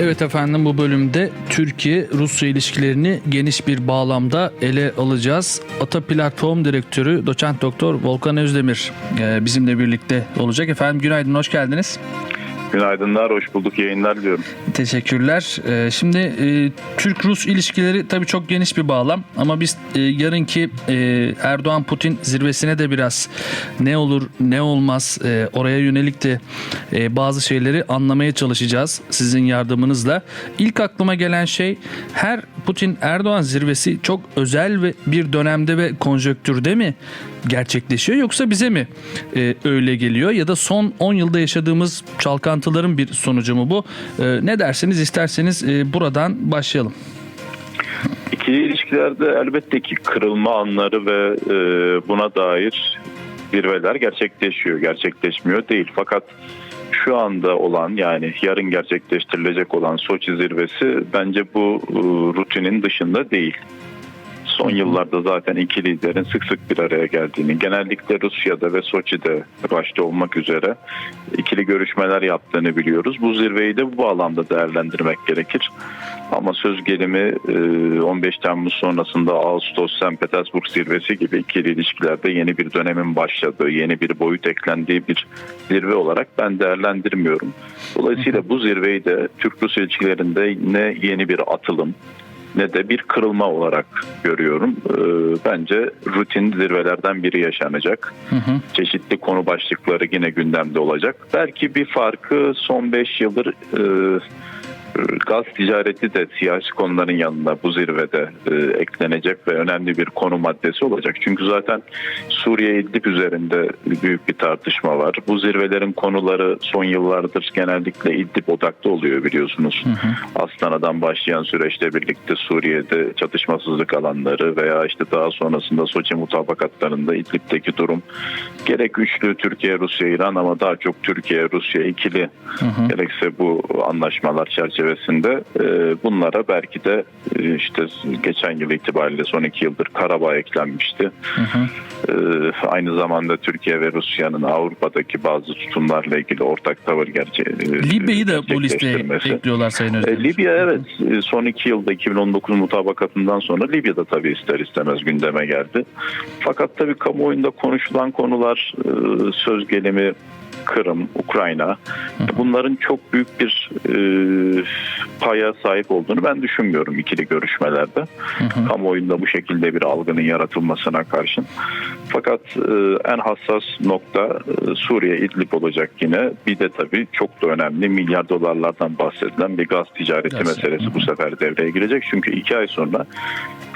Evet efendim bu bölümde Türkiye-Rusya ilişkilerini geniş bir bağlamda ele alacağız. Ata Platform Direktörü Doçent Doktor Volkan Özdemir e, bizimle birlikte olacak. Efendim günaydın, hoş geldiniz. Günaydınlar, hoş bulduk. Yayınlar diliyorum. Teşekkürler. Ee, Şimdi e, Türk-Rus ilişkileri tabii çok geniş bir bağlam ama biz e, yarınki e, Erdoğan-Putin zirvesine de biraz ne olur ne olmaz oraya yönelik de bazı şeyleri anlamaya çalışacağız sizin yardımınızla. İlk aklıma gelen şey her Putin-Erdoğan zirvesi çok özel ve bir dönemde ve konjöktürde mi gerçekleşiyor yoksa bize mi öyle geliyor ya da son 10 yılda yaşadığımız çalkantıların bir sonucu mu bu? E, ne dersiniz isterseniz e, buradan başlayalım. İkili ilişkilerde elbette ki kırılma anları ve e, buna dair zirveler gerçekleşiyor, gerçekleşmiyor değil. Fakat şu anda olan yani yarın gerçekleştirilecek olan Soçi zirvesi bence bu e, rutinin dışında değil. Son yıllarda zaten iki liderin sık sık bir araya geldiğini, genellikle Rusya'da ve Soçi'de başta olmak üzere ikili görüşmeler yaptığını biliyoruz. Bu zirveyi de bu bağlamda değerlendirmek gerekir. Ama söz gelimi e, 15 Temmuz sonrasında Ağustos St. Petersburg zirvesi gibi ikili ilişkilerde yeni bir dönemin başladığı, yeni bir boyut eklendiği bir zirve olarak ben değerlendirmiyorum. Dolayısıyla bu zirveyi de Türk-Rus ilişkilerinde ne yeni bir atılım, ne de bir kırılma olarak görüyorum. Ee, Bence rutin zirvelerden biri yaşanacak. Hı hı. Çeşitli konu başlıkları yine gündemde olacak. Belki bir farkı son 5 yıldır e, gaz ticareti de siyasi konuların yanında bu zirvede e, eklenecek ve önemli bir konu maddesi olacak. Çünkü zaten Suriye İdlib üzerinde büyük bir tartışma var. Bu zirvelerin konuları son yıllardır genellikle İdlib odaklı oluyor biliyorsunuz. Astana'dan başlayan süreçte birlikte Suriye'de çatışmasızlık alanları veya işte daha sonrasında Soçi mutabakatlarında İdlib'deki durum gerek üçlü Türkiye, Rusya, İran ama daha çok Türkiye, Rusya ikili gerekse bu anlaşmalar çerçevesinde e, bunlara belki de e, işte geçen yıl itibariyle son iki yıldır Karabağ eklenmişti. E, aynı zamanda Türkiye ve Rusya'nın Avrupa'daki bazı tutumlarla ilgili ortak tavır gerçe e, Libya'yı da bu listeye ekliyorlar Sayın E, Özdemir. Libya evet son iki yılda 2019 mutabakatından sonra Libya'da tabii ister istemez gündeme geldi. Fakat tabii kamuoyunda konuşulan konular söz gelimi Kırım, Ukrayna bunların çok büyük bir e, paya sahip olduğunu ben düşünmüyorum ikili görüşmelerde. Kamuoyunda bu şekilde bir algının yaratılmasına karşın. Fakat e, en hassas nokta e, Suriye İdlib olacak yine. Bir de tabii çok da önemli milyar dolarlardan bahsedilen bir gaz ticareti Gaz, meselesi bu sefer devreye girecek. Çünkü iki ay sonra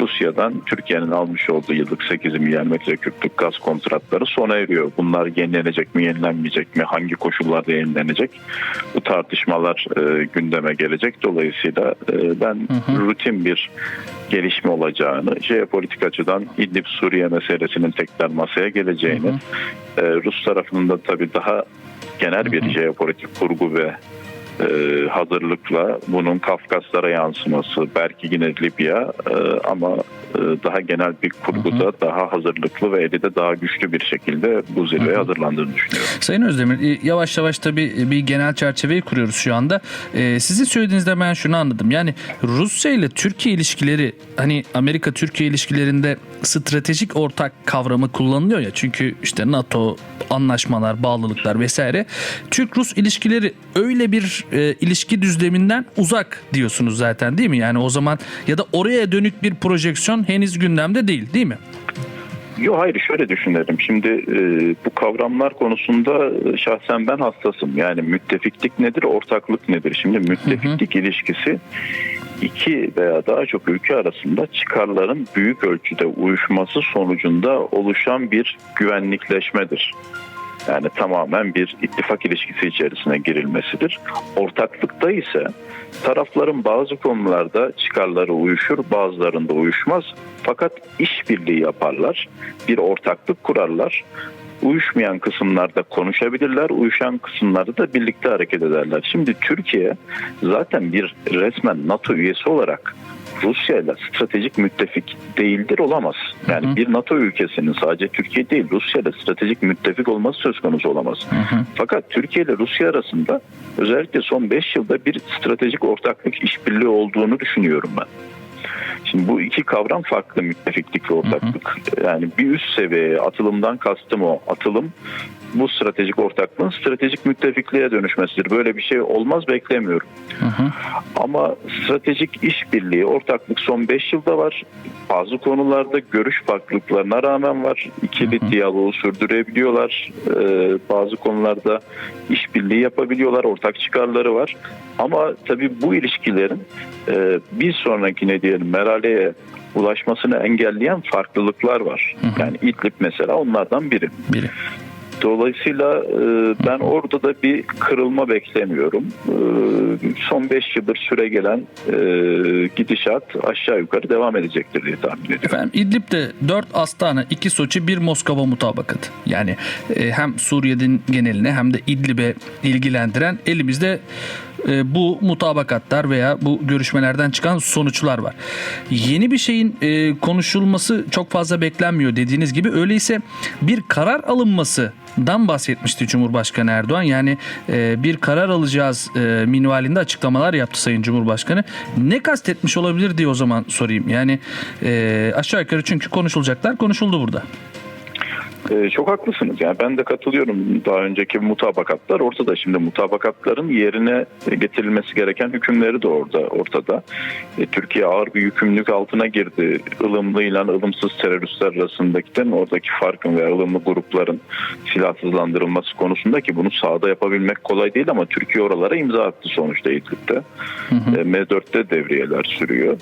Rusya'dan Türkiye'nin almış olduğu yıllık 8 milyar metreküplük gaz kontratları sona eriyor. Bunlar yenilenecek mi, yenilenmeyecek mi, hangi koşullarda yenilenecek? Bu tartışmalar e, gündeme gelecek. Dolayısıyla e, ben rutin bir gelişme olacağını, jeopolitik açıdan İdlib Suriye meselesinin tekrar masaya geleceğini, e, Rus tarafının da tabii daha genel bir jeopolitik kurgu ve e, hazırlıkla bunun Kafkaslara yansıması belki yine Libya e, ama e, daha genel bir kurguda daha hazırlıklı ve eli de daha güçlü bir şekilde bu zirveye hazırlandığını düşünüyorum. Sayın Özdemir yavaş yavaş tabii bir genel çerçeveyi kuruyoruz şu anda. E, Sizin söylediğinizde ben şunu anladım. Yani Rusya ile Türkiye ilişkileri hani Amerika-Türkiye ilişkilerinde stratejik ortak kavramı kullanılıyor ya. Çünkü işte NATO, anlaşmalar, bağlılıklar vesaire. Türk-Rus ilişkileri öyle bir e, ilişki düzleminden uzak diyorsunuz zaten değil mi? Yani o zaman ya da oraya dönük bir projeksiyon henüz gündemde değil değil mi? Yok hayır şöyle düşünelim. Şimdi e, bu kavramlar konusunda e, şahsen ben hassasım. Yani müttefiklik nedir, ortaklık nedir? Şimdi müttefiklik ilişkisi iki veya daha çok ülke arasında çıkarların büyük ölçüde uyuşması sonucunda oluşan bir güvenlikleşmedir. Yani tamamen bir ittifak ilişkisi içerisine girilmesidir. Ortaklıkta ise tarafların bazı konularda çıkarları uyuşur, bazılarında uyuşmaz. Fakat işbirliği yaparlar, bir ortaklık kurarlar. Uyuşmayan kısımlarda konuşabilirler, uyuşan kısımlarda da birlikte hareket ederler. Şimdi Türkiye zaten bir resmen NATO üyesi olarak Rusya ile stratejik müttefik değildir olamaz. Yani Hı hı. bir NATO ülkesinin sadece Türkiye değil Rusya ile stratejik müttefik olması söz konusu olamaz. Hı hı. Fakat Türkiye ile Rusya arasında özellikle son 5 yılda bir stratejik ortaklık işbirliği olduğunu düşünüyorum ben. Şimdi bu iki kavram farklı müttefiklik ve ortaklık. Yani bir üst seviyeye atılımdan kastım o. Atılım bu stratejik ortaklığın stratejik müttefikliğe dönüşmesidir. Böyle bir şey olmaz beklemiyorum. Hı hı. Ama stratejik işbirliği, ortaklık son 5 yılda var. Bazı konularda görüş farklılıklarına rağmen var. İkili Hı hı. diyaloğu sürdürebiliyorlar. Ee, bazı konularda işbirliği yapabiliyorlar. Ortak çıkarları var. Ama tabii bu ilişkilerin e, bir sonrakine diyelim merhaleye ulaşmasını engelleyen farklılıklar var. Hı hı. Yani İdlib mesela onlardan biri. Biri. Dolayısıyla e, ben orada da bir kırılma beklemiyorum. E, Son 5 yıldır süre gelen e, gidişat aşağı yukarı devam edecektir diye tahmin ediyorum. Efendim İdlib'de 4 Astana, 2 Soçi, 1 Moskova mutabakatı. Yani e, hem Suriye'nin geneline hem de İdlib'e ilgilendiren elimizde e, bu mutabakatlar veya bu görüşmelerden çıkan sonuçlar var. Yeni bir şeyin e, konuşulması çok fazla beklenmiyor dediğiniz gibi. Öyleyse bir karar alınması dan bahsetmişti Cumhurbaşkanı Erdoğan. Yani e, bir karar alacağız e, minvalinde açıklamalar yaptı Sayın Cumhurbaşkanı. Ne kastetmiş olabilir diye o zaman sorayım. Yani e, aşağı yukarı çünkü konuşulacaklar konuşuldu burada. E, Çok haklısınız. Yani ben de katılıyorum. Daha önceki mutabakatlar ortada. Şimdi mutabakatların yerine getirilmesi gereken hükümleri de orada ortada. E, Türkiye ağır bir yükümlülük altına girdi. Ilımlı ile ılımsız teröristler arasındaki oradaki farkın veya ılımlı grupların silahsızlandırılması konusunda ki bunu sahada yapabilmek kolay değil ama Türkiye oralara imza attı sonuçta İdlib'de. E, M4'te devriyeler sürüyor.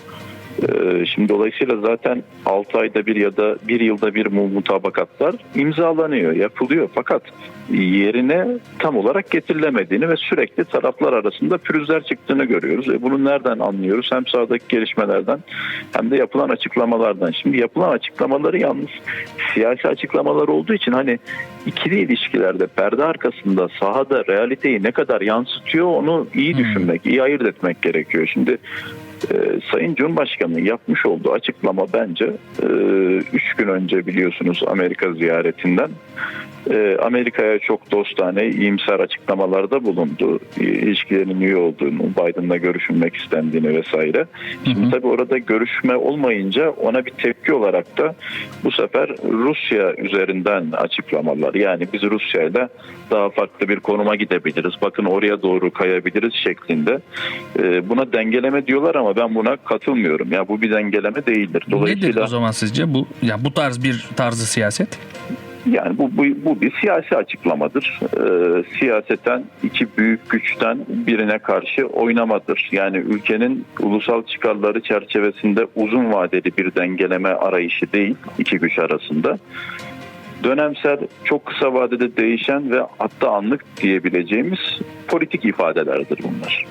Ee, Şimdi dolayısıyla zaten 6 ayda bir ya da bir yılda bir mu- mutabakatlar imzalanıyor, yapılıyor. Fakat yerine tam olarak getirilemediğini ve sürekli taraflar arasında pürüzler çıktığını görüyoruz. E bunu nereden anlıyoruz? Hem sahadaki gelişmelerden hem de yapılan açıklamalardan. Şimdi yapılan açıklamaları yalnız siyasi açıklamalar olduğu için hani ikili ilişkilerde perde arkasında sahada realiteyi ne kadar yansıtıyor onu iyi düşünmek, iyi ayırt etmek gerekiyor. Şimdi ee, Sayın Cumhurbaşkanı'nın yapmış olduğu açıklama bence 3 gün önce biliyorsunuz Amerika ziyaretinden e, Amerika'ya çok dostane, iyimser açıklamalarda bulundu. İlişkilerinin iyi olduğunu, Biden'la görüşülmek istendiğini vesaire. Şimdi Hı hı. tabii orada görüşme olmayınca ona bir tepki olarak da bu sefer Rusya üzerinden açıklamalar. Yani biz Rusya'yla daha farklı bir konuma gidebiliriz. Bakın oraya doğru kayabiliriz şeklinde. E, Buna dengeleme diyorlar ama ben buna katılmıyorum. Ya bu bir dengeleme değildir. Nedir Dolayısıyla o zaman sizce bu? Yani bu tarz bir tarzı siyaset? Yani bu, bu, bu bir siyasi açıklamadır. Ee, siyaseten iki büyük güçten birine karşı oynamadır. Yani ülkenin ulusal çıkarları çerçevesinde uzun vadeli bir dengeleme arayışı değil iki güç arasında. Dönemsel, çok kısa vadede değişen ve hatta anlık diyebileceğimiz politik ifadelerdir bunlar.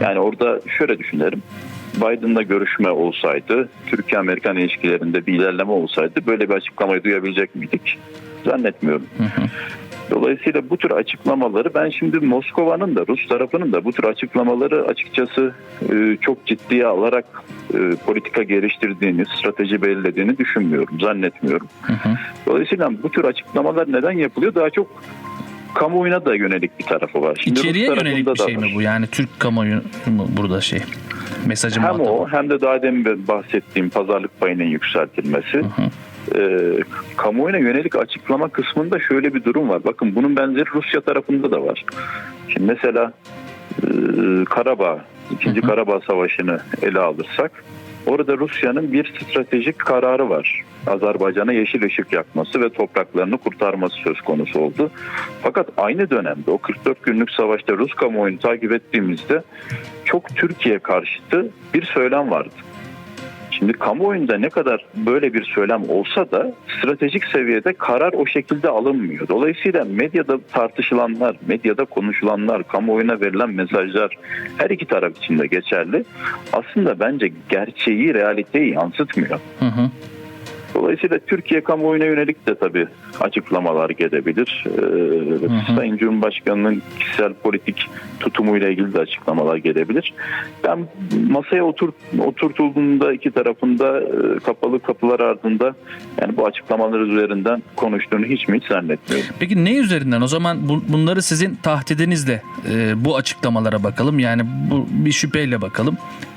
Yani orada şöyle düşünelim. Biden'la görüşme olsaydı, Türkiye-Amerikan ilişkilerinde bir ilerleme olsaydı böyle bir açıklamayı duyabilecek miydik? Zannetmiyorum. Dolayısıyla bu tür açıklamaları ben şimdi Moskova'nın da Rus tarafının da bu tür açıklamaları açıkçası e, çok ciddiye alarak e, politika geliştirdiğini, strateji belirlediğini düşünmüyorum, zannetmiyorum. Dolayısıyla bu tür açıklamalar neden yapılıyor? Daha çok kamuoyuna da yönelik bir tarafı var. Şimdi İçeriye yönelik bir şey mi bu? Yani Türk kamuoyu mu burada şey? Mesajı Hem o hem de daha demin bahsettiğim pazarlık payının yükseltilmesi. hı. Ee, kamuoyuna yönelik açıklama kısmında şöyle bir durum var. Bakın bunun benzeri Rusya tarafında da var. Şimdi mesela e, Karabağ, 2. Karabağ Savaşı'nı ele alırsak orada Rusya'nın bir stratejik kararı var. Azerbaycan'a yeşil ışık yakması ve topraklarını kurtarması söz konusu oldu. Fakat aynı dönemde o 44 günlük savaşta Rus kamuoyunu takip ettiğimizde çok Türkiye karşıtı bir söylem vardı. Şimdi kamuoyunda ne kadar böyle bir söylem olsa da stratejik seviyede karar o şekilde alınmıyor. Dolayısıyla medyada tartışılanlar, medyada konuşulanlar, kamuoyuna verilen mesajlar her iki taraf için de geçerli. Aslında bence gerçeği, realiteyi yansıtmıyor. Hı hı. Dolayısıyla Türkiye kamuoyuna yönelik de tabii açıklamalar gelebilir. Ee, Sayın Cumhurbaşkanı'nın kişisel politik tutumuyla ilgili de açıklamalar gelebilir. Ben masaya otur, oturtulduğunda iki tarafında e, kapalı kapılar ardında yani bu açıklamalar üzerinden konuştuğunu hiç mi hiç zannetmiyorum. Peki ne üzerinden? O zaman bu- bunları sizin tahdidinizle e, bu açıklamalara bakalım. Yani bu bir şüpheyle bakalım.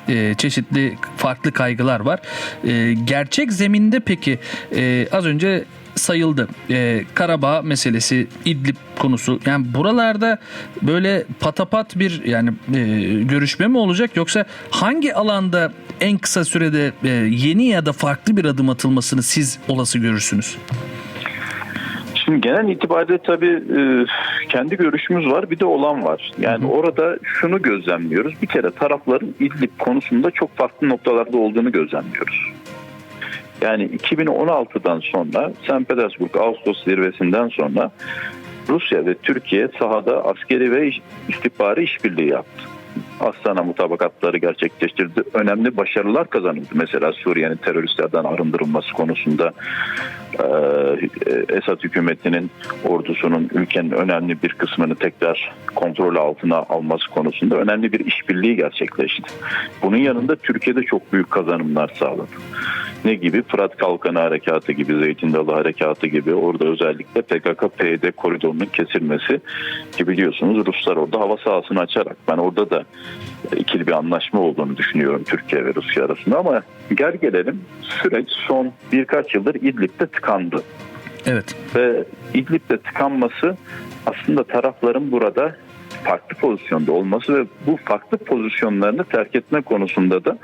E, çeşitli farklı kaygılar var. E, gerçek zeminde peki e, az önce sayıldı. E, Karabağ meselesi, İdlib konusu. Yani buralarda böyle patapat bir yani e, görüşme mi olacak yoksa hangi alanda en kısa sürede e, yeni ya da farklı bir adım atılmasını siz olası görürsünüz? Şimdi genel itibariyle tabii e, kendi görüşümüz var bir de olan var. Yani orada şunu gözlemliyoruz. Bir kere tarafların İdlib konusunda çok farklı noktalarda olduğunu gözlemliyoruz. Yani 2016'dan sonra St. Petersburg Ağustos zirvesinden sonra Rusya ve Türkiye sahada askeri ve istihbari işbirliği yaptı. Astana mutabakatları gerçekleştirdi. Önemli başarılar kazanıldı. Mesela Suriye'nin teröristlerden arındırılması konusunda Esad hükümetinin ordusunun ülkenin önemli bir kısmını tekrar kontrol altına alması konusunda önemli bir işbirliği gerçekleşti. Bunun yanında Türkiye'de çok büyük kazanımlar sağladı. Ne gibi? Fırat Kalkanı Harekatı gibi, Zeytin Dalı Harekatı gibi orada özellikle PKK-PYD koridorunun kesilmesi ki biliyorsunuz Ruslar orada hava sahasını açarak ben orada da ikili bir anlaşma olduğunu düşünüyorum Türkiye ve Rusya arasında ama gel gelelim süreç son birkaç yıldır İdlib'de tıkandı Evet. ve İdlib'de tıkanması aslında tarafların burada farklı pozisyonda olması ve bu farklı pozisyonlarını terk etme konusunda da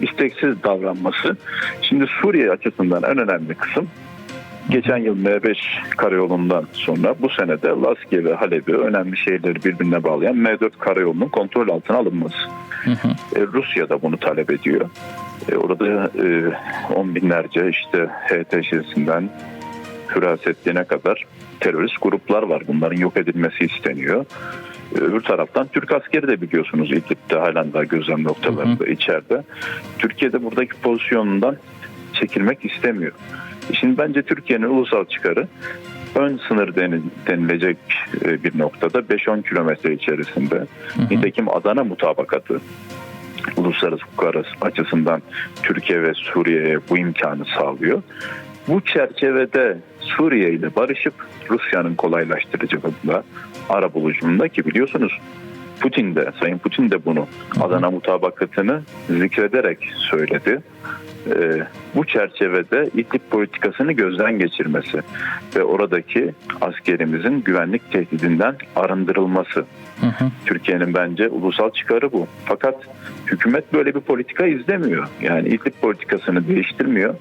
isteksiz davranması. Şimdi Suriye açısından en önemli kısım geçen yıl M5 karayolundan sonra bu senede Laskiye ve Halep'i önemli şehirleri birbirine bağlayan M4 karayolunun kontrol altına alınması. E, Rusya da bunu talep ediyor. E, orada e, on binlerce işte HTŞ'sinden Hürasettin'e kadar terörist gruplar var. Bunların yok edilmesi isteniyor. E, Öbür taraftan Türk askeri de biliyorsunuz İdlib'de halen daha gözlem noktalarında içeride. Türkiye'de buradaki pozisyonundan çekilmek istemiyor. Şimdi bence Türkiye'nin ulusal çıkarı ön sınır deni- denilecek e, bir noktada 5-10 kilometre içerisinde. Nitekim Adana mutabakatı uluslararası hukuk arası- açısından Türkiye ve Suriye'ye bu imkanı sağlıyor. Bu çerçevede Suriye ile barışıp Rusya'nın kolaylaştırıcılığında ara buluculuğunda ki biliyorsunuz Putin de Sayın Putin de bunu Adana mutabakatını zikrederek söyledi. Ee, bu çerçevede İdlib politikasını gözden geçirmesi ve oradaki askerimizin güvenlik tehdidinden arındırılması Hı hı. Türkiye'nin bence ulusal çıkarı bu. Fakat hükümet böyle bir politika izlemiyor. Yani İdlib politikasını değiştirmiyor.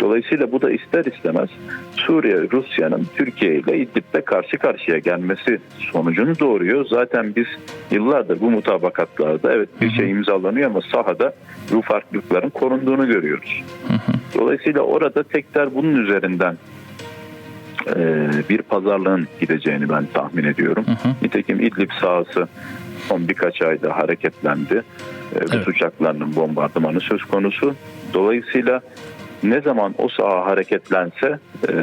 Dolayısıyla bu da ister istemez Suriye, Rusya'nın Türkiye ile İdlib'de karşı karşıya gelmesi sonucunu doğuruyor. Zaten biz yıllardır bu mutabakatlarda evet bir şey imzalanıyor ama sahada bu farklılıkların korunduğunu görüyoruz. Dolayısıyla orada tekrar bunun üzerinden e, bir pazarlığın gideceğini ben tahmin ediyorum. hı. Nitekim İdlib sahası son birkaç ayda hareketlendi. E, Rus Evet. uçaklarının bombardımanı söz konusu. Dolayısıyla ne zaman o saha hareketlense e,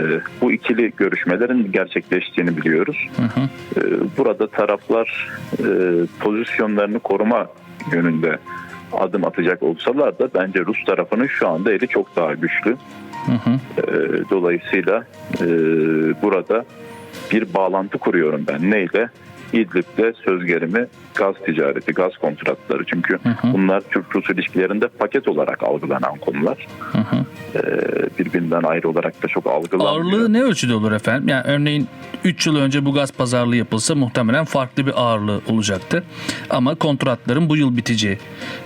bu ikili görüşmelerin gerçekleştiğini biliyoruz. Hı hı. E, burada taraflar e, pozisyonlarını koruma yönünde adım atacak olsalar da bence Rus tarafının şu anda eli çok daha güçlü. Hı hı. E, Dolayısıyla e, burada bir bağlantı kuruyorum ben. Neyle? İdlib'de söz gelimi gaz ticareti, gaz kontratları. Çünkü hı. bunlar Türk-Rus ilişkilerinde paket olarak algılanan konular. Hı hı. E, birbirinden ayrı olarak da çok algılanmıyor. Ağırlığı ne ölçüde olur efendim? Yani örneğin 3 yıl önce bu gaz pazarlığı yapılsa muhtemelen farklı bir ağırlığı olacaktı. Ama kontratların bu yıl biteceği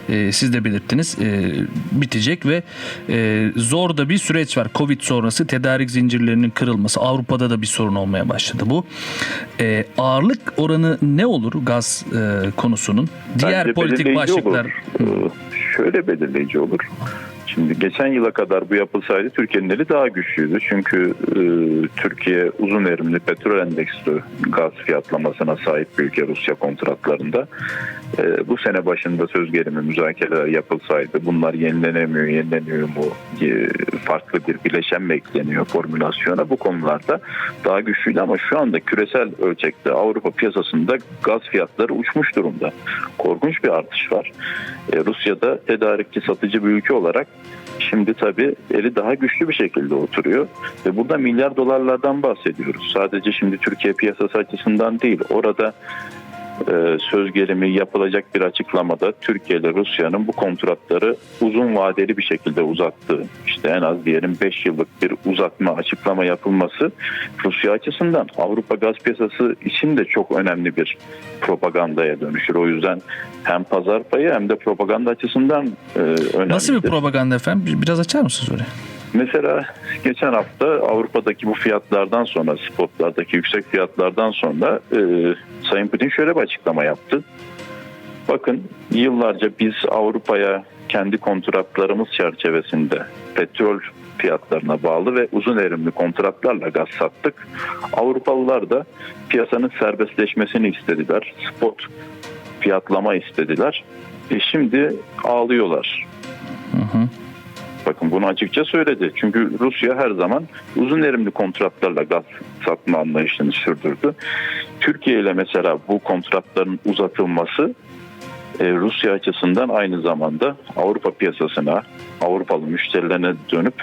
e, siz de belirttiniz e, bitecek ve e, zor da bir süreç var. Covid sonrası tedarik zincirlerinin kırılması Avrupa'da da bir sorun olmaya başladı bu. E, ağırlık oranı ne olur gaz e, konusunun? Diğer Bence politik başlıklar Olur. Ee, Şöyle belirleyici olur. Şimdi geçen yıla kadar bu yapılsaydı Türkiye'nin eli daha güçlüydü. Çünkü e, Türkiye uzun erimli petrol endeksli gaz fiyatlamasına sahip bir ülke Rusya kontratlarında. E, bu sene başında söz gelimi müzakereler yapılsaydı bunlar yenilenemiyor, yenileniyor mu, e, farklı bir bileşen bekleniyor formülasyona. Bu konularda daha güçlüydü ama şu anda küresel ölçekte Avrupa piyasasında gaz fiyatları uçmuş durumda. Korkunç bir artış var. E, Rusya'da tedarikçi satıcı bir ülke olarak şimdi tabii eli daha güçlü bir şekilde oturuyor. Ve burada milyar dolarlardan bahsediyoruz. Sadece şimdi Türkiye piyasası açısından değil. Orada söz gelimi yapılacak bir açıklamada Türkiye ile Rusya'nın bu kontratları uzun vadeli bir şekilde uzattığı işte en az diyelim 5 yıllık bir uzatma açıklama yapılması Rusya açısından Avrupa gaz piyasası için de çok önemli bir propagandaya dönüşür. O yüzden hem pazar payı hem de propaganda açısından e, önemli. Nasıl bir propaganda efendim? Bir- Biraz açar mısınız öyle? Mesela geçen hafta Avrupa'daki bu fiyatlardan sonra, spotlardaki yüksek fiyatlardan sonra e, Sayın Putin şöyle bir açıklama yaptı. Bakın yıllarca biz Avrupa'ya kendi kontratlarımız çerçevesinde petrol fiyatlarına bağlı ve uzun erimli kontratlarla gaz sattık. Avrupalılar da piyasanın serbestleşmesini istediler. Spot fiyatlama istediler. E şimdi ağlıyorlar. Bakın bunu açıkça söyledi. Çünkü Rusya her zaman uzun erimli kontratlarla gaz satma anlayışını sürdürdü. Türkiye ile mesela bu kontratların uzatılması e, Rusya açısından aynı zamanda Avrupa piyasasına, Avrupalı müşterilerine dönüp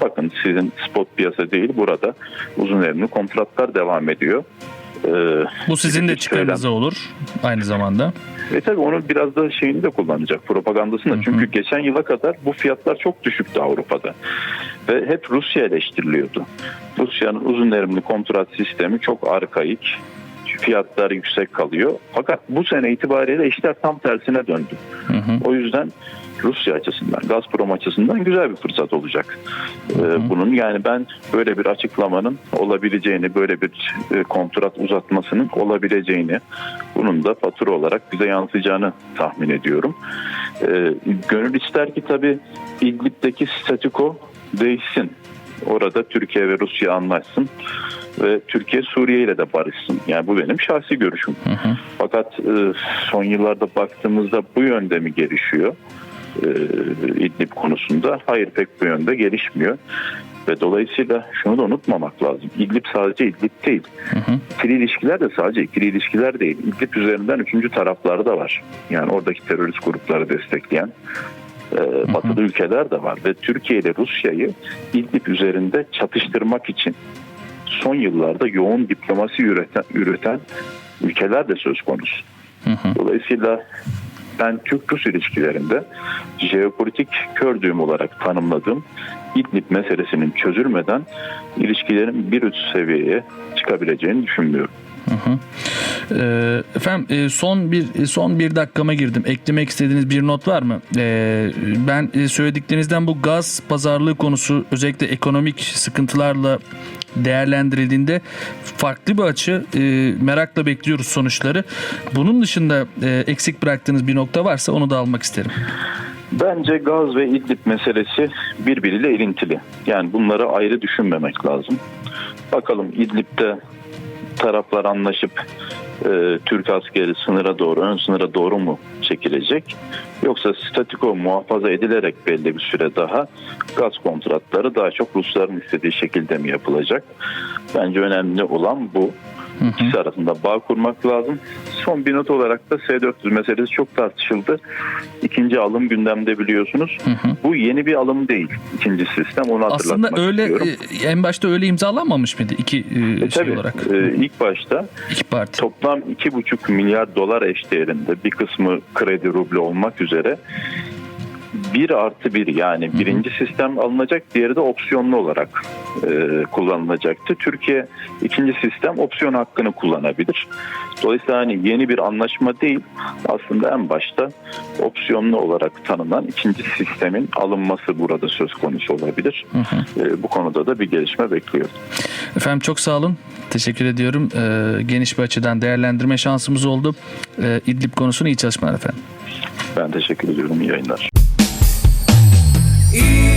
bakın sizin spot piyasa değil burada uzun erimli kontratlar devam ediyor. E, Bu sizin de çıkarınıza olur aynı zamanda. Ve tabii onun biraz da şeyini de kullanacak propagandasında. Çünkü geçen yıla kadar bu fiyatlar çok düşüktü Avrupa'da. Ve hep Rusya eleştiriliyordu. Rusya'nın uzun erimli kontrat sistemi çok arkaik. Fiyatlar yüksek kalıyor. Fakat bu sene itibariyle işler tam tersine döndü. O yüzden Rusya açısından, Gazprom açısından güzel bir fırsat olacak. Ee, bunun yani ben böyle bir açıklamanın olabileceğini, böyle bir e, kontrat uzatmasının olabileceğini, bunun da fatura olarak bize yansıyacağını tahmin ediyorum. Ee, gönül ister ki tabii İdlib'deki statüko değişsin. Orada Türkiye ve Rusya anlaşsın ve Türkiye Suriye ile de barışsın. Yani bu benim şahsi görüşüm. Fakat e, son yıllarda baktığımızda bu yönde mi gelişiyor? E, İdlib konusunda hayır pek bu yönde gelişmiyor. Ve dolayısıyla şunu da unutmamak lazım. İdlib sadece İdlib değil. İkili ilişkiler de sadece ikili ilişkiler değil. İdlib üzerinden üçüncü tarafları da var. Yani oradaki terörist grupları destekleyen e, batılı ülkeler de var. Ve Türkiye ile Rusya'yı İdlib üzerinde çatıştırmak için son yıllarda yoğun diplomasi üreten, üreten ülkeler de söz konusu. Dolayısıyla ben Türk-Rus ilişkilerinde jeopolitik kör düğüm olarak tanımladığım İdlib meselesinin çözülmeden ilişkilerin bir üst seviyeye çıkabileceğini düşünmüyorum. Ee, efendim e, son bir son bir dakikama girdim. Eklemek istediğiniz bir not var mı? Ee, ben e, söylediklerinizden bu gaz pazarlığı konusu özellikle ekonomik sıkıntılarla değerlendirildiğinde farklı bir açı e, merakla bekliyoruz sonuçları. Bunun dışında e, eksik bıraktığınız bir nokta varsa onu da almak isterim. Bence gaz ve İdlib meselesi birbiriyle ilintili. Yani bunları ayrı düşünmemek lazım. Bakalım İdlib'de taraflar anlaşıp e, Türk askeri sınıra doğru, ön sınıra doğru mu çekilecek? Yoksa statiko muhafaza edilerek belli bir süre daha gaz kontratları daha çok Rusların istediği şekilde mi yapılacak? Bence önemli olan bu. İkisi arasında bağ kurmak lazım. Son bir not olarak da S-400 meselesi çok tartışıldı. İkinci alım gündemde biliyorsunuz. Bu yeni bir alım değil. İkinci sistem onu hatırlatmak Aslında öyle istiyorum. e, en başta öyle imzalanmamış mıydı iki e, E, şey tabii, olarak? e, ilk başta iki parti. toplam 2,5 milyar dolar eşdeğerinde bir kısmı kredi ruble olmak üzere bir artı bir yani birinci sistem alınacak diğeri de opsiyonlu olarak e, kullanılacaktı. Türkiye ikinci sistem opsiyon hakkını kullanabilir. Dolayısıyla hani yeni bir anlaşma değil aslında en başta opsiyonlu olarak tanınan ikinci sistemin alınması burada söz konusu olabilir. E, bu konuda da bir gelişme bekliyorum. Efendim çok sağ olun. Teşekkür ediyorum. Ee, geniş bir açıdan değerlendirme şansımız oldu. Ee, İdlib konusunu iyi çalışmalar efendim. Ben teşekkür ediyorum. İyi yayınlar. Y